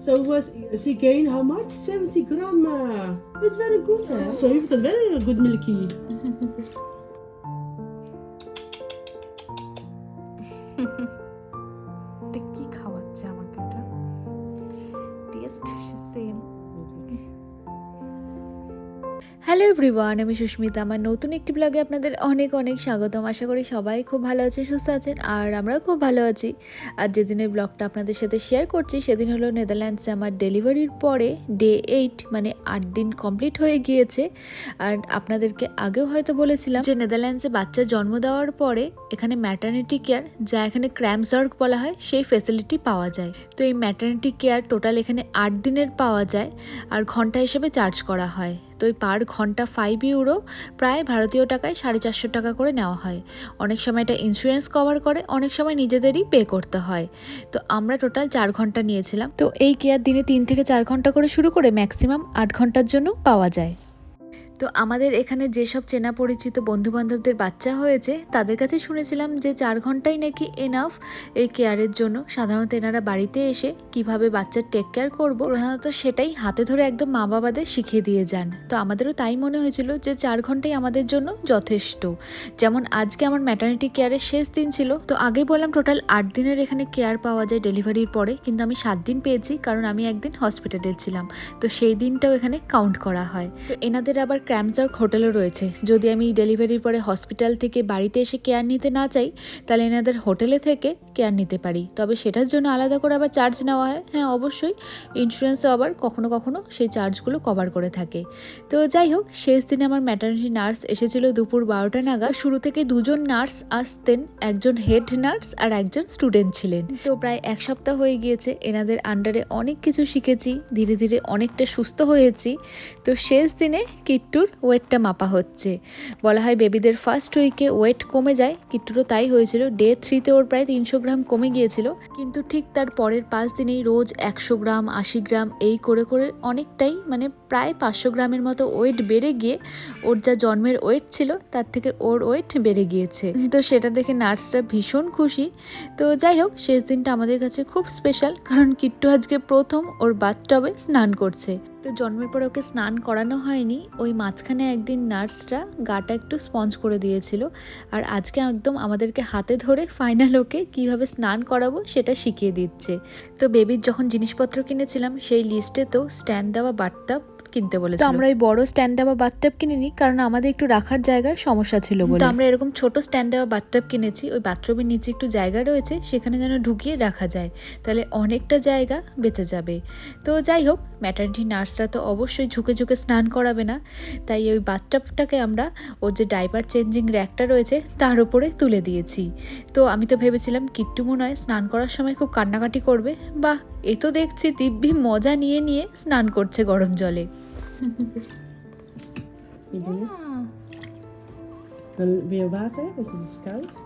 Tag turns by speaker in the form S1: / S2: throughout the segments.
S1: So was she gained how much? 70 gram. That's very good. Huh? So you've got very good milky.
S2: Hello everyone আমি সুস্মিতা। আমার নতুন একটি ব্লগে আপনাদের অনেক অনেক স্বাগতম। আশা করি সবাই খুব ভালো আছেন, সুস্থ আছেন, আর আমরাও খুব ভালো আছি। আর যেদিনের ব্লগটা আপনাদের সাথে শেয়ার করছি, সেদিন হলো নেদারল্যান্ডসে আমার ডেলিভারির পরে ডে এইট মানে আট দিন কমপ্লিট হয়ে গিয়েছে। আর আপনাদেরকে আগেও হয়তো বলেছিলাম যে নেদারল্যান্ডসে বাচ্চা জন্ম দেওয়ার পরে এখানে ম্যাটার্নিটি কেয়ার যা এখানে ক্র্যামসার্ক বলা হয়, সেই ফেসিলিটি পাওয়া যায়। তো এই ম্যাটার্নিটি কেয়ার টোটাল এখানে আট দিনের পাওয়া যায়, আর ঘণ্টা হিসেবে চার্জ করা হয়। তো ওই পার ঘণ্টা ফাইভ ইউরো প্রায় ভারতীয় টাকায় সাড়ে চারশো টাকা করে নেওয়া হয়। অনেক সময় এটা ইন্স্যুরেন্স কভার করে, অনেক সময় নিজেদেরই পে করতে হয়। তো আমরা টোটাল চার ঘণ্টা নিয়েছিলাম। তো এই কেয়ার দিনে তিন থেকে চার ঘণ্টা করে শুরু করে ম্যাক্সিমাম আট ঘণ্টার জন্য পাওয়া যায়। তো আমাদের এখানে যেসব চেনা পরিচিত বন্ধু বান্ধবদের বাচ্চা হয়েছে, তাদের কাছে শুনেছিলাম যে চার ঘন্টাই নাকি এনাফ এই কেয়ারের জন্য। সাধারণত এনারা বাড়িতে এসে কীভাবে বাচ্চার টেক কেয়ার করব? প্রধানত সেটাই হাতে ধরে একদম মা বাবাদের শিখিয়ে দিয়ে যান। তো আমাদেরও তাই মনে হয়েছিল যে চার ঘন্টাই আমাদের জন্য যথেষ্ট। যেমন আজকে আমার ম্যাটার্নিটি কেয়ারের শেষ দিন ছিল, তো আগেই বললাম টোটাল আট দিনের এখানে কেয়ার পাওয়া যায় ডেলিভারির পরে, কিন্তু আমি সাত দিন পেয়েছি কারণ আমি একদিন হসপিটালে ছিলাম। তো সেই দিনটাও এখানে কাউন্ট করা হয়। তো এনাদের আবার ক্র্যামজার্ক হোটেলও রয়েছে। যদি আমি ডেলিভারির পরে হসপিটাল থেকে বাড়িতে এসে কেয়ার নিতে না চাই, তাহলে এনাদের হোটেলে থেকে কেয়ার নিতে পারি। তবে সেটার জন্য আলাদা করে আবার চার্জ নেওয়া হয়। হ্যাঁ অবশ্যই। ইন্স্যুরেন্সও আবার কখনো কখনো সেই চার্জগুলো কভার করে থাকে। তো যাই হোক, শেষ দিনে আমার ম্যাটার্নিটি নার্স এসেছিল দুপুর বারোটা নাগাদ। শুরু থেকে দুজন নার্স আসতেন, একজন হেড নার্স আর একজন স্টুডেন্ট ছিলেন। তো প্রায় এক সপ্তাহ হয়ে গিয়েছে, এনাদের আন্ডারে অনেক কিছু শিখেছি, ধীরে ধীরে অনেকটা সুস্থ হয়েছি। তো শেষ দিনে কিট্টুর ওয়েটটা মাপা হচ্ছে। বলা হয় বেবিদের ফার্স্ট উইকে ওয়েট কমে যায়, কিট্টুরও তাই হয়েছিল। ডে থ্রিতে ওর প্রায় তিনশো গ্রাম কমে গিয়েছিল। কিন্তু ঠিক তার পরের পাঁচ দিনেই রোজ একশো গ্রাম, আশি গ্রাম এই করে করে অনেকটাই মানে প্রায় পাঁচশো গ্রামের মতো ওয়েট বেড়ে গিয়ে ওর যা জন্মের ওয়েট ছিল, তার থেকে ওর ওয়েট বেড়ে গিয়েছে। তো সেটা দেখে নার্সরা ভীষণ খুশি। তো যাই হোক, শেষ দিনটা আমাদের কাছে খুব স্পেশাল কারণ কিট্টু আজকে প্রথম ওর বাথটবে স্নান করছে। তো জন্মের পর ওকে স্নান করানো হয়নি, ওই মাঝখানে একদিন নার্সরা গাটা একটু স্পঞ্জ করে দিয়েছিল আর আজকে একদম আমাদেরকে হাতে ধরে ফাইনাল ওকে কীভাবে স্নান করাবো সেটা শিখিয়ে দিচ্ছে। তো বেবির যখন জিনিসপত্র কিনেছিলাম, সেই লিস্টে তো স্ট্যান্ড দেওয়া বাথটাব কিনতে বলেছিল। তো আমরা ওই বড় স্ট্যান্ড দেওয়া বাথটাব কিনিনি কারণ আমাদের একটু রাখার জায়গার সমস্যা ছিল বলে। তো আমরা এরকম ছোট স্ট্যান্ড দেওয়া বাথটাব কিনেছি ওই বাথরুমের নিচে একটু জায়গা রয়েছে সেখানে যেন ঢুকিয়ে রাখা যায় তাহলে অনেকটা জায়গা বেঁচে যাবে। তো যাই হোক ম্যাটার্নিটি নার্সরা তো অবশ্যই ঝুঁকে ঝুঁকে স্নান করাবে না তাই ওই বাথটাবটাকে আমরা ওর যে ডাইপার চেঞ্জিং র্যাকটা রয়েছে তার উপরে তুলে দিয়েছি। তো আমি তো ভেবেছিলাম কিট্টু মনে হয় স্নান করার সময় খুব কান্নাকাটি করবে বাহ এ তো দেখছি দিব্যি মজা নিয়ে নিয়ে স্নান করছে গরম জলে।
S1: Ik doen. Dan weer water, want het is koud.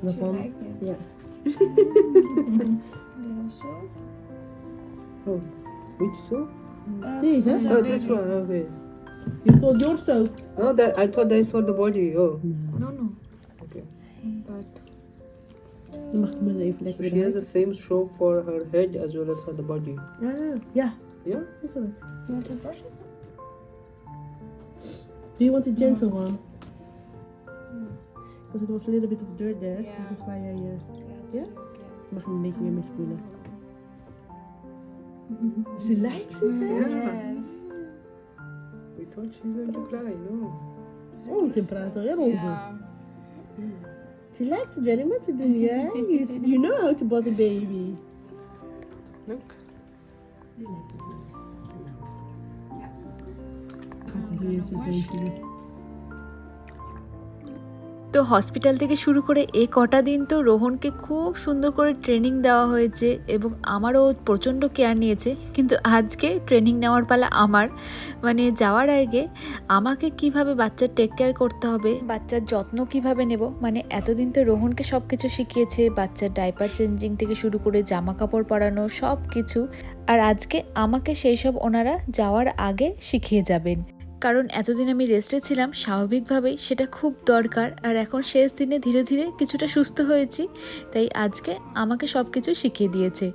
S3: Nog.
S1: Ja.
S4: Oh, which soap?
S1: Deze?
S3: hè?
S4: oh, this one, okay.
S1: You thought your soap.
S4: No, that, oh, I thought that's for the body, oh.
S3: No, no.
S1: Dan mag ik me even
S4: So
S1: lekker
S4: she has the same soap for her head as well as for the body.
S1: Ah, ja.
S4: Yeah.
S1: Dat is
S3: you want to brush?
S1: Do you want a gentle one? Because it was a little bit of dirt there.
S3: Yeah.
S1: Dat is waar jij... Uh,
S3: Yeah.
S1: Ja? mag een beetje meer mee spoelen. She likes it, hè?
S3: Yes.
S4: We thought she's going to cry. No.
S1: Onzin praten, hè, onzin. She likes it very much, do you? you, know how to bother baby.
S4: Look.
S1: Gaat hij hier eens deze.
S2: তো hospital থেকে শুরু করে এ কটা দিন তো রোহনকে খুব সুন্দর করে ট্রেনিং দেওয়া হয়েছে এবং আমারও প্রচণ্ড কেয়ার নিয়েছে। কিন্তু আজকে ট্রেনিং নেওয়ার পালা আমার মানে যাওয়ার আগে আমাকে কীভাবে বাচ্চার টেক কেয়ার করতে হবে, বাচ্চার যত্ন কীভাবে নেব মানে এতদিন তো রোহনকে সব কিছু শিখিয়েছে, বাচ্চার ডাইপার চেঞ্জিং থেকে শুরু করে জামা কাপড় পরানো সব কিছু আর আজকে আমাকে সেই সব ওনারা যাওয়ার আগে শিখিয়ে যাবেন। কারণ এতদিন আমি রেস্টে ছিলাম, স্বাভাবিকভাবেই সেটা খুব দরকার। আর এখন শেষ দিনে ধীরে ধীরে কিছুটা সুস্থ হয়েছি, তাই আজকে আমাকে সব কিছু শিখিয়ে দিয়েছে।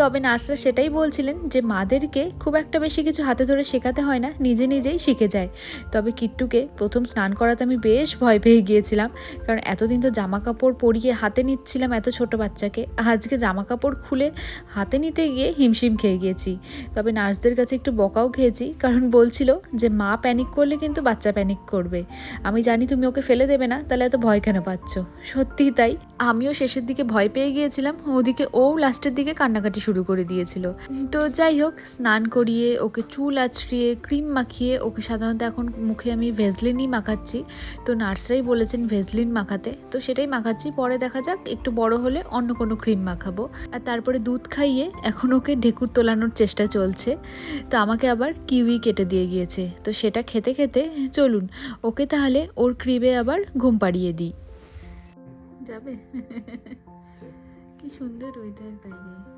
S2: তবে নার্সরা সেটাই বলছিলেন যে, মাদেরকে খুব একটা বেশি কিছু হাতে ধরে শেখাতে হয় না, নিজে নিজেই শিখে যায়। তবে কিট্টুকে প্রথম স্নান করাতে আমি বেশ ভয় পেয়ে গিয়েছিলাম, কারণ এতদিন তো জামা কাপড় পরিয়ে হাতে নিচ্ছিলাম এত ছোট বাচ্চাকে। আজকে জামা কাপড় খুলে হাতে নিতে গিয়ে হিমশিম খেয়ে গিয়েছি। তবে নার্সদের কাছে একটু বকাও খেয়েছি, কারণ বলছিল যে, মা প্যানিক করলে কিন্তু বাচ্চা প্যানিক করবে। আমি জানি তুমি ওকে ফেলে দেবে না, তাহলে এত ভয় কেন পাচ্ছ? সত্যিই তাই। আমিও শেষের দিকে ভয় পেয়ে গিয়েছিলাম, ওদিকে ও লাস্টের দিকে কান্নাকাটি শুরু করে দিয়েছিল। তো যাই হোক, স্নান করিয়ে ওকে চুল আছড়িয়ে ক্রিম মাখিয়ে, ওকে সাধারণত এখন মুখে আমি ভেজলিনই মাখাচ্ছি। তো নার্সরাই বলেছেন ভেজলিন মাখাতে। তো সেটাই মাখাচ্ছি, পরে দেখা যাক, একটু বড় হলে অন্য কোনো ক্রিম মাখাবো। আর তারপরে দুধ খাইয়ে এখন ওকে ঢেকুর তোলানোর চেষ্টা চলছে। তো আমাকে আবার কিউই কেটে দিয়ে গিয়েছে। তো সেটা খেতে খেতে চলুন ওকে তাহলে ওর ক্রিবে আবার ঘুম পাড়িয়ে দিই। যাবে? কি সুন্দর ওয়েদার বাইরে।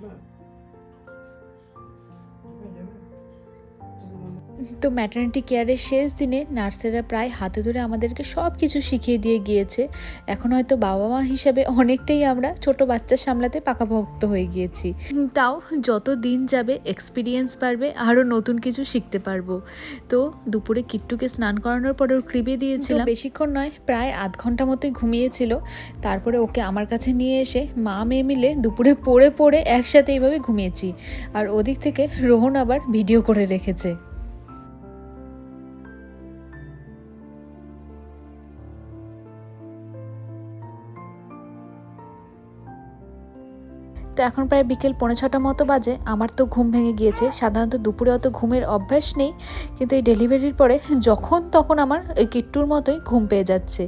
S4: Vieni,
S2: তো ম্যাটার্নিটি কেয়ারের শেষ দিনে নার্সেরা প্রায় হাতে ধরে আমাদেরকে সব কিছু শিখিয়ে দিয়ে গিয়েছে। এখন হয়তো বাবা মা হিসাবে অনেকটাই আমরা ছোট বাচ্চা সামলাতে পাকাভক্ত হয়ে গিয়েছি। তাও যত দিন যাবে এক্সপিরিয়েন্স বাড়বে, আরও নতুন কিছু শিখতে পারব। তো দুপুরে কিট্টুকে স্নান করানোর পরে ওর ক্রিবে দিয়েছিলাম। বেশিক্ষণ নয়, প্রায় আধ ঘণ্টা মতোই ঘুমিয়েছিল। তারপরে ওকে আমার কাছে নিয়ে এসে মা মেয়ে মিলে দুপুরে পড়ে পড়ে একসাথে এইভাবে ঘুমিয়েছি। আর ওদিক থেকে রোহন আবার ভিডিও করে রেখেছে। তো এখন প্রায় বিকেল পৌনে ছটা মতো বাজে। আমার তো ঘুম ভেঙে গিয়েছে। সাধারণত দুপুরে অত ঘুমের অভ্যাস নেই, কিন্তু এই ডেলিভারির পরে যখন তখন আমার ওই কিট্টুর মতোই ঘুম পেয়ে যাচ্ছে।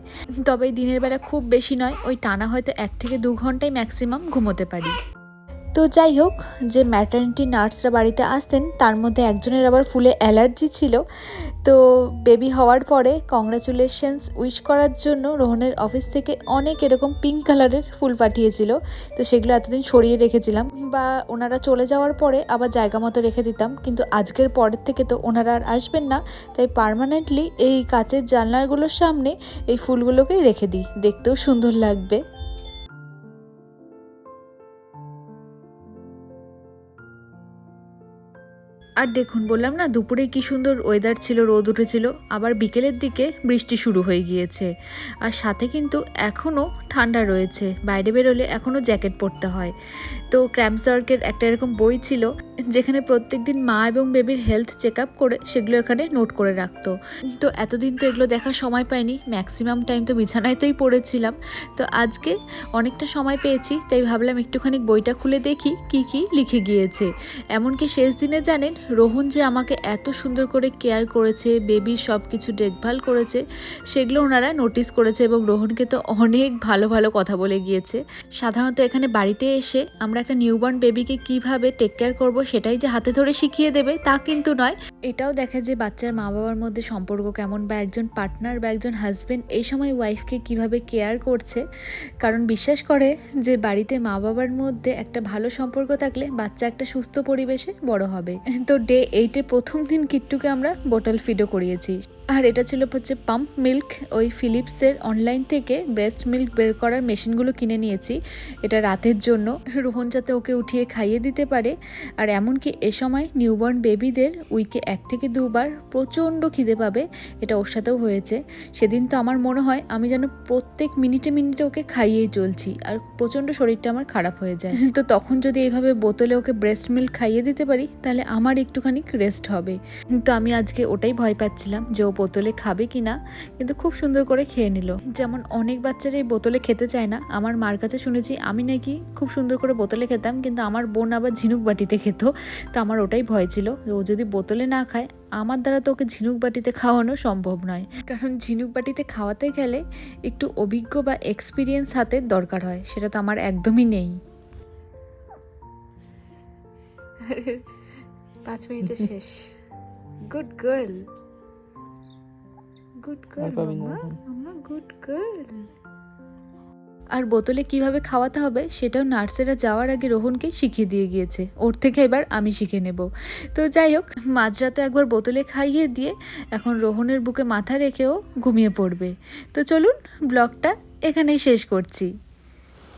S2: তবে এই দিনের বেলা খুব বেশি নয়, ওই টানা হয়তো এক থেকে দু ঘন্টাই ম্যাক্সিমাম ঘুমোতে পারি। তো যাই হোক, যে ম্যাটার্নিটি নার্সরা বাড়িতে আসতেন, তার মধ্যে একজনের আবার ফুলে অ্যালার্জি ছিল। তো বেবি হওয়ার পরে কংগ্রাচুলেশনস উইশ করার জন্য রোহনের অফিস থেকে অনেক এরকম পিঙ্ক কালারের ফুল পাঠিয়েছিল। তো সেগুলো এতদিন সরিয়ে রেখেছিলাম বা ওনারা চলে যাওয়ার পরে আবার জায়গা মতো রেখে দিতাম। কিন্তু আজকের পরের থেকে তো ওনারা আর আসবেন না। তাই পার্মানেন্টলি এই কাচের জানলাগুলোর সামনে এই ফুলগুলোকেই রেখে দিই। দেখতেও সুন্দর লাগবে। আর দেখুন, বললাম না দুপুরে কি সুন্দর ওয়েদার ছিল, রোদ উঠেছিল, আবার বিকেলের দিকে বৃষ্টি শুরু হয়ে গিয়েছে। আর সাথে কিন্তু এখনও ঠান্ডা রয়েছে, বাইরে বেরোলে এখনও জ্যাকেট পরতে হয়। তো ক্র্যাম্পসার্কের একটা এরকম বই ছিল যেখানে প্রত্যেক দিন মা এবং বেবির হেলথ চেক আপ করে, সেগুলো এখানে নোট করে রাখতো। তো এতদিন তো এগুলো দেখার সময় পাইনি ম্যাক্সিমাম টাইম তো বিছানায়তেই পড়েছিলাম। তো আজকে অনেকটা সময় পেয়েছি, তাই ভাবলাম একটুখানি বইটা খুলে দেখি, কি কি লিখে গিয়েছে। এমনকি শেষ দিনে জানেন, রোহন যে আমাকে এত সুন্দর করে কেয়ার করেছে বেবির সব কিছু দেখভাল করেছে, সেগুলো ওনারা নোটিস করেছে এবং রোহনকে তো অনেক ভালো ভালো কথা বলে গিয়েছে। সাধারণত এখানে বাড়িতে এসে আমরা একটা নিউবর্ন বেবিকে কীভাবে টেক কেয়ার করব সেটাই যে হাতে ধরে শিখিয়ে দেবে, তা কিন্তু নয়। এটাও দেখা যে বাচ্চার মা বাবার মধ্যে সম্পর্ক কেমন বা একজন পার্টনার বা একজন হাজব্যান্ড এই সময় ওয়াইফকে কীভাবে কেয়ার করছে। কারণ বিশ্বাস করে যে বাড়িতে মা বাবার মধ্যে একটা ভালো সম্পর্ক থাকলে বাচ্চা একটা সুস্থ পরিবেশে বড় হবে। তো ডে এইটে প্রথম দিন কিট্টুকে আমরা বোটল ফিডও করিয়েছি। আর এটা ছিল হচ্ছে পাম্প মিল্ক ওই ফিলিপসের অনলাইন থেকে ব্রেস্ট মিল্ক বের করার মেশিনগুলো কিনে নিয়েছি। এটা রাতের জন্য। রোহন যাতে ওকে উঠিয়ে খাইয়ে দিতে পারে। আর এমনকি এ সময় নিউবর্ন বেবিদের উইকে এক থেকে দুবার প্রচণ্ড খিদে পাবে, এটা ওর সাথেও হয়েছে। সেদিন তো আমার মনে হয় আমি যেন প্রত্যেক মিনিটে মিনিটে ওকে খাইয়েই চলছি আর প্রচণ্ড শরীরটা আমার খারাপ হয়ে যায়। তো তখন যদি এইভাবে বোতলে ওকে ব্রেস্ট মিল্ক খাইয়ে দিতে পারি, তাহলে আমার একটুখানি রেস্ট হবে। তো আমি আজকে ওটাই ভয় পাচ্ছিলাম যে ও বোতলে খাবে কি না কিন্তু খুব সুন্দর করে খেয়ে নিল। যেমন অনেক বাচ্চারা এই বোতলে খেতে চায় না, আমার মার কাছে শুনেছি আমি নাকি খুব সুন্দর করে বোতলে খেতাম, কিন্তু আমার বোন আবার ঝিনুক বাটিতে খেত। তো আমার ওটাই ভয় ছিল। ও যদি বোতলে না খায় আমার দ্বারা তো ওকে ঝিনুক বাটিতে খাওয়ানো সম্ভব নয়। কারণ ঝিনুক বাটিতে খাওয়াতে গেলে একটু অভিজ্ঞ বা এক্সপিরিয়েন্স হাতের দরকার হয় সেটা তো আমার একদমই নেই। পাঁচ মিনিটে শেষ। Good girl. গুড গার্ল মামা মামা গুড গার্ল। আর বোতলে কীভাবে খাওয়াতে হবে সেটাও নার্সেরা যাওয়ার আগে রোহনকে শিখিয়ে দিয়ে গিয়েছে। ওর থেকে এবার আমি শিখে নেব। তো যাই হোক, মাঝরাতে একবার বোতলে খাইয়ে দিয়ে এখন রোহনের বুকে মাথা রেখেও ঘুমিয়ে পড়বে। তো চলুন, ব্লগটা এখানেই শেষ করছি।